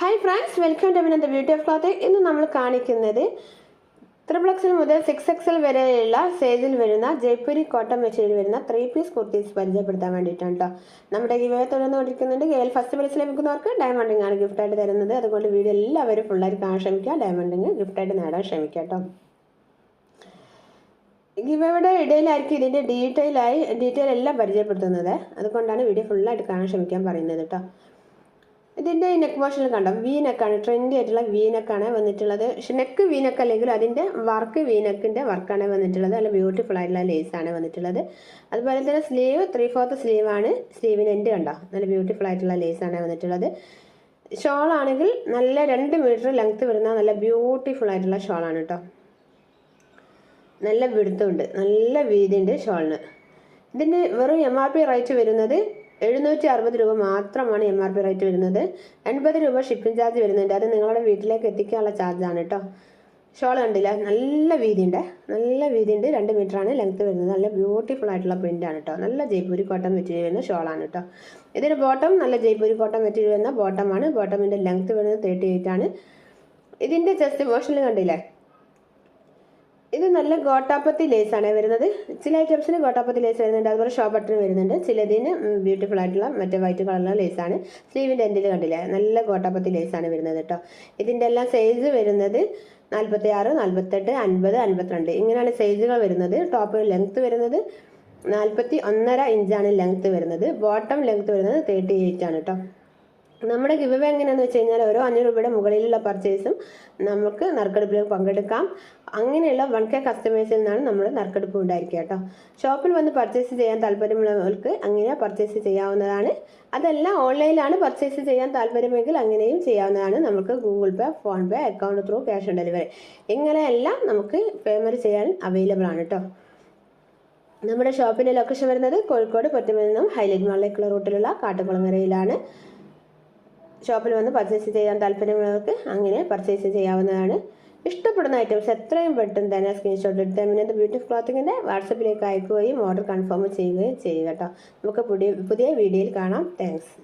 Hi friends welcome to Minantha beauty of cloth ഇന്ന് നമ്മൾ കാണിക്കുന്നത് ത്രിപിൾ എക്സൽ മുതൽ സിക്സ് എക്സൽ വരെയുള്ള സൈസിൽ വരുന്ന ജയ്പൂരി കോട്ടൺ മെറ്റീരിയൽ വരുന്ന ത്രീ പീസ് കുർത്തീസ് പരിചയപ്പെടുത്താൻ വേണ്ടിയിട്ടാണ് കേട്ടോ നമ്മുടെ ഗിവേ തുടർന്നുകൊണ്ടിരിക്കുന്നുണ്ട് കേൾ ഫസ്റ്റ് പ്രൈസ് ലഭിക്കുന്നവർക്ക് ഡയമണ്ടിങ് ആണ് ഗിഫ്റ്റായിട്ട് തരുന്നത്. അതുകൊണ്ട് വീഡിയോ എല്ലാവരും ഫുള്ളായിട്ട് കാണാൻ ശ്രമിക്കുക. ഡയമണ്ടിങ് ഗിഫ്റ്റായിട്ട് നേടാൻ ശ്രമിക്കുക കേട്ടോ ഗിവയുടെ ഇടയിലായിരിക്കും ഇതിന്റെ ഡീറ്റെയിൽ ആയി ഡീറ്റെയിൽ എല്ലാം പരിചയപ്പെടുത്തുന്നത്. അതുകൊണ്ടാണ് വീഡിയോ ഫുള്ളായിട്ട് കാണാൻ ശ്രമിക്കാൻ പറയുന്നത് കേട്ടോ ഇതിന്റെ നെക്ക് പോർഷനിൽ കണ്ടോ? വി നെക്കാണ് ട്രെൻഡി ആയിട്ടുള്ള വി നെക്കാണ് വന്നിട്ടുള്ളത്. പക്ഷെ നെക്ക് വി നെക്ക് അല്ലെങ്കിൽ അതിന്റെ വർക്ക് വി നെക്കിന്റെ വർക്കാണ് വന്നിട്ടുള്ളത്. നല്ല ബ്യൂട്ടിഫുൾ ആയിട്ടുള്ള ലേസ് ആണ് വന്നിട്ടുള്ളത്. അതുപോലെ തന്നെ സ്ലീവ് ത്രീ ഫോർത്ത് ആണ്. സ്ലീവിന് എൻഡ് കണ്ടോ? നല്ല ബ്യൂട്ടിഫുൾ ആയിട്ടുള്ള ലേസ് ആണ് വന്നിട്ടുള്ളത്. ഷോൾ ആണെങ്കിൽ നല്ല രണ്ട് മീറ്റർ ലെങ്ത്ത് വരുന്ന നല്ല ബ്യൂട്ടിഫുൾ ആയിട്ടുള്ള ഷോൾ ആണ് കേട്ടോ. നല്ല വിടുത്തുണ്ട്. നല്ല വീതിയുണ്ട് ഷോളിന് ഇതിന്റെ വെറും എം ആർ പി റേറ്റ് വരുന്നത് എഴുന്നൂറ്റി അറുപത് രൂപ മാത്രമാണ് എം ആർ പി റേറ്റ് വരുന്നത്. എൺപത് രൂപ ഷിപ്പിംഗ് ചാർജ് വരുന്നുണ്ട്. അത് നിങ്ങളുടെ വീട്ടിലേക്ക് എത്തിക്കാനുള്ള ചാർജാണ് കേട്ടോ ഷോൾ കണ്ടില്ല. നല്ല വീതിയുണ്ട്. നല്ല വീതിയുണ്ട്. രണ്ട് മീറ്ററാണ് ലെങ്ത് വരുന്നത്. നല്ല ബ്യൂട്ടിഫുൾ ആയിട്ടുള്ള പ്രിന്റാണ് കേട്ടോ നല്ല ജയ്പൂരി കോട്ടൺ മെറ്റീരിയൽ വരുന്ന ഷോളാണ് കേട്ടോ ഇതിന് ബോട്ടം നല്ല ജയ്പൂരി കോട്ടൺ മെറ്റീരിയൽ വരുന്ന ബോട്ടമാണ് ബോട്ടമിന്റെ ലെങ്ത് വരുന്നത് തേർട്ടി എയ്റ്റ് ആണ് ഇതിന്റെ ചെസ്റ്റ് പോർഷനിൽ കണ്ടില്ലേ? ഇത് നല്ല ഗോട്ടാപ്പത്തി ലേസാണ് വരുന്നത്. ചില ഐറ്റംസിന് ഗോട്ടാപ്പത്തി ലേസ് വരുന്നുണ്ട്. അതുപോലെ ഷോ ബട്ടൺ വരുന്നുണ്ട്. ചിലതിന് ബ്യൂട്ടിഫുൾ ആയിട്ടുള്ള മറ്റേ വൈറ്റ് കളറിലുള്ള ലേസാണ് സ്ലീവിന്റെ എൻഡിൽ കണ്ടില്ലേ? നല്ല ഗോട്ടാപ്പത്തി ലേസാണ് വരുന്നത് കേട്ടോ. ഇതിന്റെ എല്ലാം സൈസ് വരുന്നത് നാൽപ്പത്തി ആറ് നാൽപ്പത്തെട്ട് അൻപത് അൻപത്തിരണ്ട്. ഇങ്ങനെയാണ് സൈസുകൾ വരുന്നത്. ടോപ്പ് ലെങ്ത്ത് വരുന്നത് നാൽപ്പത്തി ഒന്നര ഇഞ്ചാണ് ലെങ്ത്ത് വരുന്നത്. ബോട്ടം ലെങ്ത്ത് വരുന്നത് തേർട്ടി എയ്റ്റ് ആണ് കേട്ടോ. നമ്മുടെ ഗിവ് അവേ എങ്ങനെയാണെന്ന് വെച്ച് കഴിഞ്ഞാൽ ഓരോ അഞ്ഞൂറ് രൂപയുടെ മുകളിലുള്ള പർച്ചേസും നമുക്ക് നറുക്കെടുപ്പിൽ പങ്കെടുക്കാം. അങ്ങനെയുള്ള വൺ കെ കസ്റ്റമേഴ്സിൽ നിന്നാണ് നമ്മൾ നറുക്കെടുപ്പ് ഉണ്ടായിരിക്കുക കേട്ടോ. ഷോപ്പിൽ വന്ന് പർച്ചേസ് ചെയ്യാൻ താല്പര്യമുള്ളവർക്ക് അങ്ങനെ പർച്ചേസ് ചെയ്യാവുന്നതാണ്. അതല്ല ഓൺലൈനിലാണ് പർച്ചേസ് ചെയ്യാൻ താല്പര്യമെങ്കിൽ അങ്ങനെയും ചെയ്യാവുന്നതാണ് നമുക്ക് Google Pay PhonePe account through cash on delivery ഇങ്ങനെയെല്ലാം നമുക്ക് പേയ്മെന്റ് ചെയ്യാൻ അവൈലബിൾ ആണ് കേട്ടോ. നമ്മുടെ ഷോപ്പിന്റെ ലൊക്കേഷൻ വരുന്നത് കോഴിക്കോട് പൊറ്റമയിൽ നിന്നും ഹൈലൈറ്റ് മാളിലേക്കുള്ള റൂട്ടിലുള്ള കാട്ടുകുളങ്ങരയിലാണ്. ഷോപ്പിൽ വന്ന് പർച്ചേസ് ചെയ്യാൻ താല്പര്യമുള്ളവർക്ക് അങ്ങനെ പർച്ചേസ് ചെയ്യാവുന്നതാണ്. ഇഷ്ടപ്പെടുന്ന ഐറ്റംസ് എത്രയും പെട്ടെന്ന് തന്നെ സ്ക്രീൻഷോട്ട് എടുത്ത് മിനത്ത് ബ്യൂട്ടി ക്ലോത്തിങ്ങിന്റെ വാട്സപ്പിലേക്ക് അയക്കുകയും ഓർഡർ കൺഫേം ചെയ്യുകയും ചെയ്യുക കേട്ടോ. നമുക്ക് പുതിയ പുതിയ വീഡിയോയിൽ കാണാം. താങ്ക്സ്